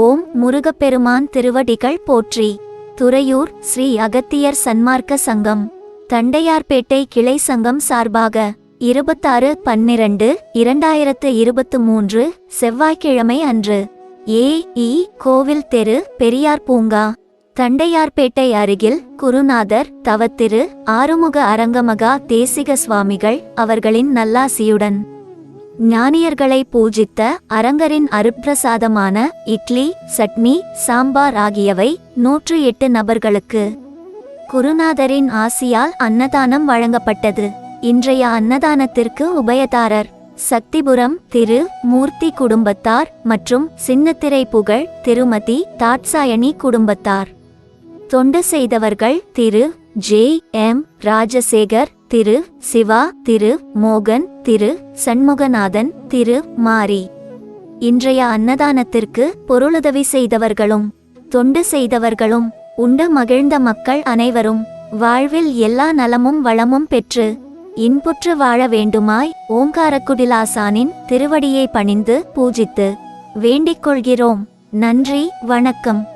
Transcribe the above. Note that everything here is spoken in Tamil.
ஓம் முருகப்பெருமான் திருவடிகள் போற்றி. துறையூர் ஸ்ரீ அகத்தியர் சன்மார்க்க சங்கம். தண்டையார்பேட்டை கிளை சங்கம் சார்பாக இருபத்தாறு பன்னிரண்டு இரண்டாயிரத்து இருபத்து மூன்று செவ்வாய்க்கிழமை அன்று. ஏ இ கோவில் தெரு பெரியார் பூங்கா. தண்டையார்பேட்டை அருகில் குருநாதர் தவத்திரு ஆறுமுக அரங்கமகா தேசிக சுவாமிகள் அவர்களின் நல்லாசியுடன். ஞானியர்களை பூஜித்த அரங்கரின் அருப்பிரசாதமான இட்லி சட்னி சாம்பார் ஆகியவை நூற்று எட்டு நபர்களுக்கு குருநாதரின் ஆசியால் அன்னதானம் வழங்கப்பட்டது. இன்றைய அன்னதானத்திற்கு உபயதாரர் சக்திபுரம் திரு மூர்த்தி குடும்பத்தார் மற்றும் சின்னத்திரை புகழ் திருமதி தாட்சாயணி குடும்பத்தார். தொண்டு செய்தவர்கள் திரு ஜே எம் ராஜசேகர் திரு சிவா திரு மோகன் திரு சண்முகநாதன் திரு மாரி. இன்றைய அன்னதானத்திற்கு பொருளுதவி செய்தவர்களும் தொண்டு செய்தவர்களும் உண்டு மகிழ்ந்த மக்கள் அனைவரும் வாழ்வில் எல்லா நலமும் வளமும் பெற்று இன்புற்று வாழ வேண்டுமாய் ஓங்காரக்குடிலாசானின் திருவடியை பணிந்து பூஜித்து வேண்டிக் கொள்கிறோம். நன்றி வணக்கம்.